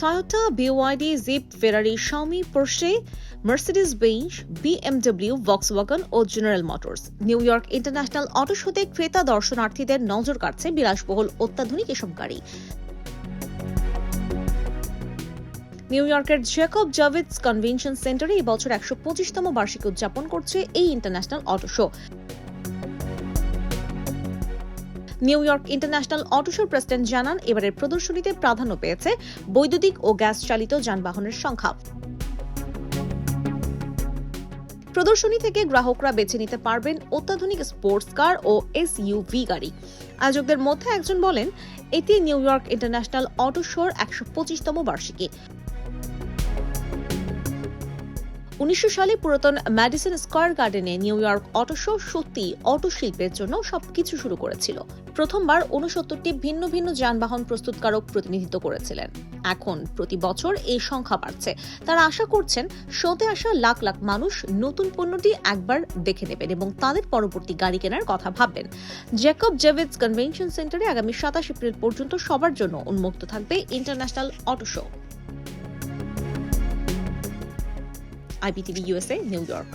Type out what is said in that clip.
Toyota BYD Jeep Ferrari Xiaomi Porsche Mercedes Benz BMW Volkswagen ও General Motors New York International Auto শোতে ক্রেতা দর্শনার্থীদের নজর কাটছে বিলাসবহুল অত্যাধুনিক এসব গাড়ি। নিউ ইয়র্কের জেকব জাভিদস কনভেনশন সেন্টারে এই বছর একশো পঁচিশতম বার্ষিকী উদযাপন করছে এই International Auto Show New York International Auto শোর প্রেসিডেন্ট জানান, এবারের প্রদর্শনীতে প্রাধান্য পেয়েছে বৈদ্যুতিক ও গ্যাস চালিত যানবাহনের সংখ্যা। প্রদর্শনী থেকে গ্রাহকরা বেছে নিতে পারবেন অত্যাধুনিক স্পোর্টস কার ও এসইউভি গাড়ি। আয়োজকদের মধ্যে একজন বলেন, এটি নিউ ইয়র্ক ইন্টারন্যাশনাল অটো শোর একশো পঁচিশতম বার্ষিকী। উনিশশো সালে পুরাতন ম্যাডিসন স্কয়ার গার্ডেনে নিউ ইয়র্ক অটো শো সত্যি অটো শিল্পের জন্য সবকিছু শুরু করেছিল। প্রথমবার উনসত্তরটি ভিন্ন ভিন্ন যানবাহন প্রস্তুতকারক প্রতিনিধিত্ব করেছিলেন। এখন প্রতি বছর এই সংখ্যা বাড়ছে। তারা আশা করছেন শোতে আসা লাখ লাখ মানুষ নতুন পণ্যটি একবার দেখে নেবেন এবং তাদের পরবর্তী গাড়ি কেনার কথা ভাববেন। জ্যাকব জেভিডস কনভেনশন সেন্টারে আগামী সাতাশ এপ্রিল পর্যন্ত সবার জন্য উন্মুক্ত থাকবে International Auto Show IPTV USA, New York.